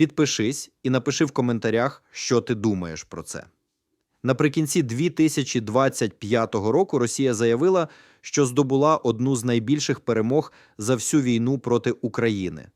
Підпишись і напиши в коментарях, що ти думаєш про це. Наприкінці 2025 року Росія заявила, що здобула одну з найбільших перемог за всю війну проти України.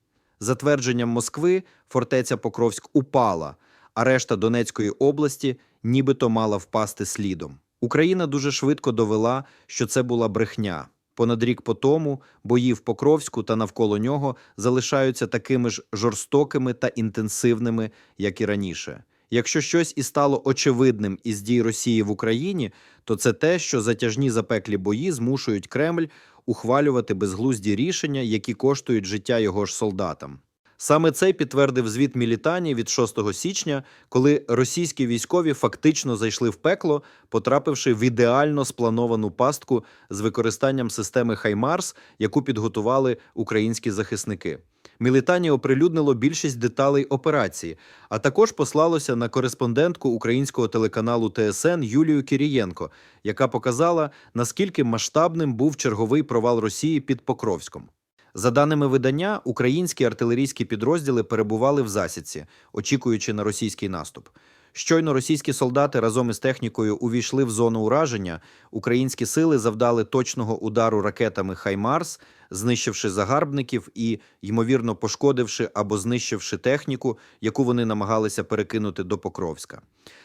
За твердженням Москви, фортеця Покровськ упала, а решта Донецької області нібито мала впасти слідом. Україна дуже швидко довела, що це була брехня. Понад рік по тому бої в Покровську та навколо нього залишаються такими ж жорстокими та інтенсивними, як і раніше. Якщо щось і стало очевидним із дій Росії в Україні, то це те, що затяжні запеклі бої змушують Кремль ухвалювати безглузді рішення, які коштують життя його ж солдатам. Саме це підтвердив звіт Мілітані від 6 січня, коли російські військові фактично зайшли в пекло, потрапивши в ідеально сплановану пастку з використанням системи Хаймарс, яку підготували українські захисники. Мілітані оприлюднило більшість деталей операції, а також послалося на кореспондентку українського телеканалу ТСН Юлію Кірієнко, яка показала, наскільки масштабним був черговий провал Росії під Покровськом. За даними видання, українські артилерійські підрозділи перебували в засідці, очікуючи на російський наступ. Щойно російські солдати разом із технікою увійшли в зону ураження. Українські сили завдали точного удару ракетами Хаймарс, знищивши загарбників і, ймовірно, пошкодивши або знищивши техніку, яку вони намагалися перекинути до Покровська.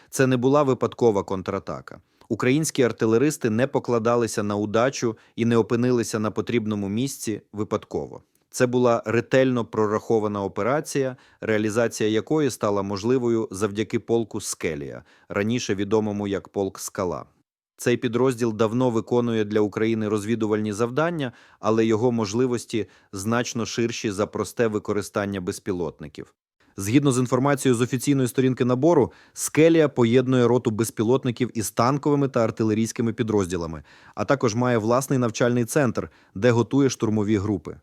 Це не була випадкова контратака. Українські артилеристи не покладалися на удачу і не опинилися на потрібному місці випадково. Це була ретельно прорахована операція, реалізація якої стала можливою завдяки полку Скелія, раніше відомому як полк Скала. Цей підрозділ давно виконує для України розвідувальні завдання, але його можливості значно ширші за просте використання безпілотників. Згідно з інформацією з офіційної сторінки набору, Скелія поєднує роту безпілотників із танковими та артилерійськими підрозділами, а також має власний навчальний центр, де готує штурмові групи.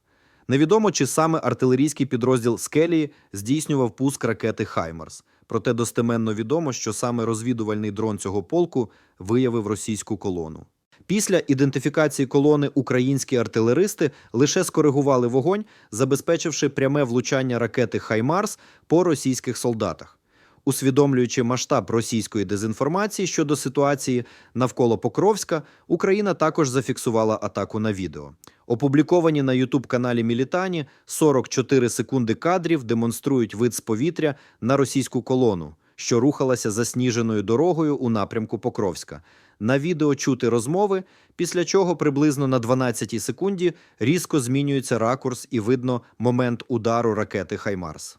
Невідомо, чи саме артилерійський підрозділ Скелії здійснював пуск ракети Хаймарс. Проте достеменно відомо, що саме розвідувальний дрон цього полку виявив російську колону. Після ідентифікації колони українські артилеристи лише скоригували вогонь, забезпечивши пряме влучання ракети Хаймарс по російських солдатах. Усвідомлюючи масштаб російської дезінформації щодо ситуації навколо Покровська, Україна також зафіксувала атаку на відео. Опубліковані на Ютуб-каналі Мілітані 44 секунди кадрів демонструють вид з повітря на російську колону, що рухалася засніженою дорогою у напрямку Покровська. На відео чути розмови, після чого приблизно на 12 секунді різко змінюється ракурс і видно момент удару ракети Хаймарс.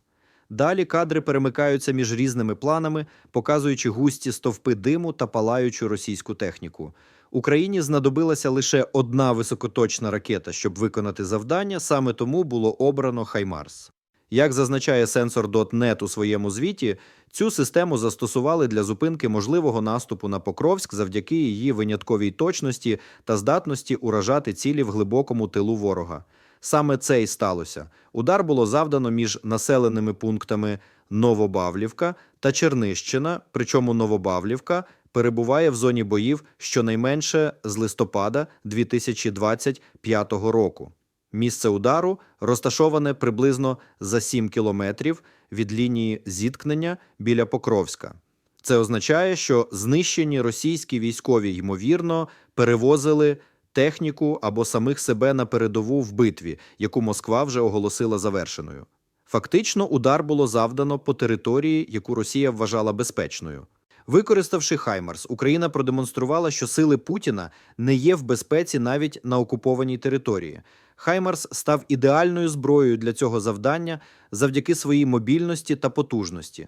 Далі кадри перемикаються між різними планами, показуючи густі стовпи диму та палаючу російську техніку. Україні знадобилася лише одна високоточна ракета, щоб виконати завдання, саме тому було обрано Хаймарс. Як зазначає сенсор.net у своєму звіті, цю систему застосували для зупинки можливого наступу на Покровськ завдяки її винятковій точності та здатності уражати цілі в глибокому тилу ворога. Саме це й сталося. Удар було завдано між населеними пунктами Новобавлівка та Чернищина, причому Новобавлівка перебуває в зоні боїв щонайменше з листопада 2025 року. Місце удару розташоване приблизно за 7 кілометрів від лінії зіткнення біля Покровська. Це означає, що знищені російські військові, ймовірно, перевозили техніку або самих себе на передову в битві, яку Москва вже оголосила завершеною. Фактично, удар було завдано по території, яку Росія вважала безпечною. Використавши Хаймарс, Україна продемонструвала, що сили Путіна не є в безпеці навіть на окупованій території. Хаймарс став ідеальною зброєю для цього завдання завдяки своїй мобільності та потужності.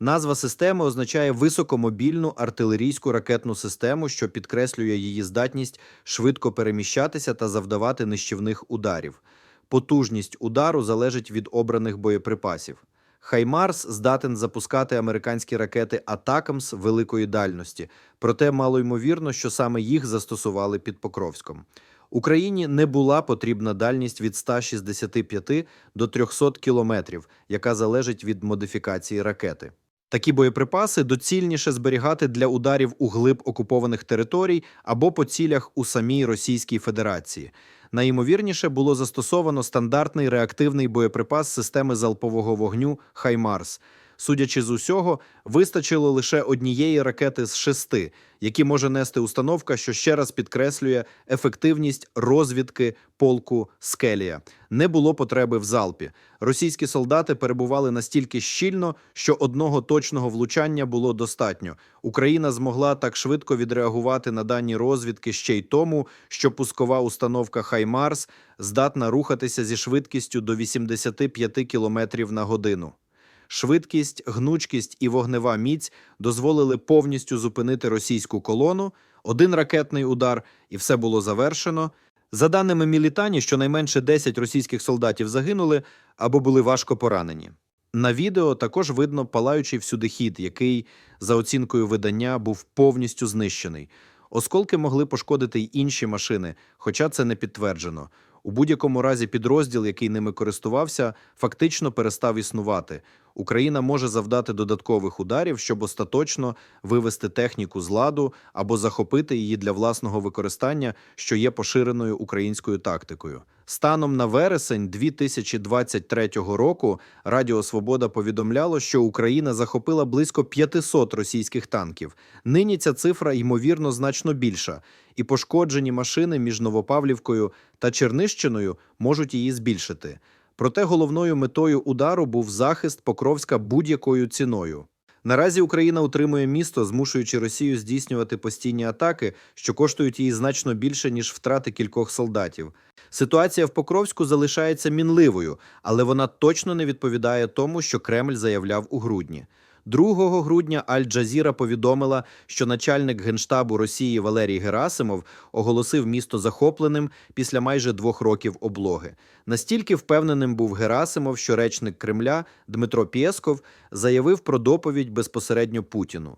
Назва системи означає високомобільну артилерійську ракетну систему, що підкреслює її здатність швидко переміщатися та завдавати нищівних ударів. Потужність удару залежить від обраних боєприпасів. Хаймарс здатен запускати американські ракети Атакамс великої дальності, проте малоймовірно, що саме їх застосували під Покровськом. Україні не була потрібна дальність від 165 до 300 кілометрів, яка залежить від модифікації ракети. Такі боєприпаси доцільніше зберігати для ударів у глиб окупованих територій або по цілях у самій Російській Федерації. Найімовірніше було застосовано стандартний реактивний боєприпас системи залпового вогню «Хаймарс». Судячи з усього, вистачило лише однієї ракети з шести, які може нести установка, що ще раз підкреслює ефективність розвідки полку Скелія. Не було потреби в залпі. Російські солдати перебували настільки щільно, що одного точного влучання було достатньо. Україна змогла так швидко відреагувати на дані розвідки ще й тому, що пускова установка Хаймарс здатна рухатися зі швидкістю до 85 км на годину. Швидкість, гнучкість і вогнева міць дозволили повністю зупинити російську колону, один ракетний удар, і все було завершено. За даними Мілітані, щонайменше 10 російських солдатів загинули або були важко поранені. На відео також видно палаючий всюди хід, який, за оцінкою видання, був повністю знищений. Осколки могли пошкодити й інші машини, хоча це не підтверджено. У будь-якому разі підрозділ, який ними користувався, фактично перестав існувати. Україна може завдати додаткових ударів, щоб остаточно вивести техніку з ладу або захопити її для власного використання, що є поширеною українською тактикою. Станом на вересень 2023 року Радіо Свобода повідомляло, що Україна захопила близько 500 російських танків. Нині ця цифра ймовірно значно більша, і пошкоджені машини між Новопавлівкою та Чернищиною можуть її збільшити. Проте головною метою удару був захист Покровська будь-якою ціною. Наразі Україна утримує місто, змушуючи Росію здійснювати постійні атаки, що коштують їй значно більше ніж втрати кількох солдатів. Ситуація в Покровську залишається мінливою, але вона точно не відповідає тому, що Кремль заявляв у грудні. 2 грудня Аль-Джазіра повідомила, що начальник генштабу Росії Валерій Герасимов оголосив місто захопленим після майже двох років облоги. Настільки впевненим був Герасимов, що речник Кремля Дмитро Пєсков заявив про доповідь безпосередньо Путіну.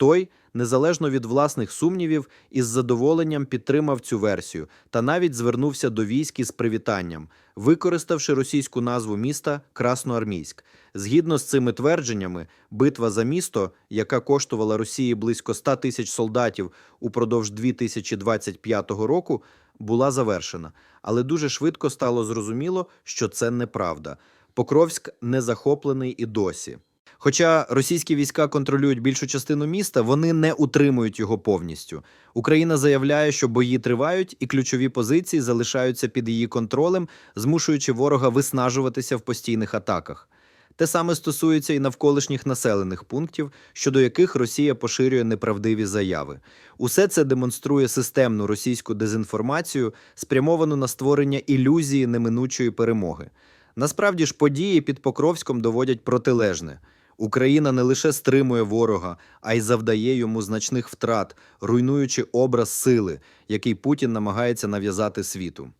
Той, незалежно від власних сумнівів, із задоволенням підтримав цю версію та навіть звернувся до військ із привітанням, використавши російську назву міста Красноармійськ. Згідно з цими твердженнями, битва за місто, яка коштувала Росії близько 100 тисяч солдатів упродовж 2025 року, була завершена. Але дуже швидко стало зрозуміло, що це неправда. Покровськ не захоплений і досі. Хоча російські війська контролюють більшу частину міста, вони не утримують його повністю. Україна заявляє, що бої тривають і ключові позиції залишаються під її контролем, змушуючи ворога виснажуватися в постійних атаках. Те саме стосується і навколишніх населених пунктів, щодо яких Росія поширює неправдиві заяви. Усе це демонструє системну російську дезінформацію, спрямовану на створення ілюзії неминучої перемоги. Насправді ж події під Покровськом доводять протилежне. Україна не лише стримує ворога, а й завдає йому значних втрат, руйнуючи образ сили, який Путін намагається нав'язати світу.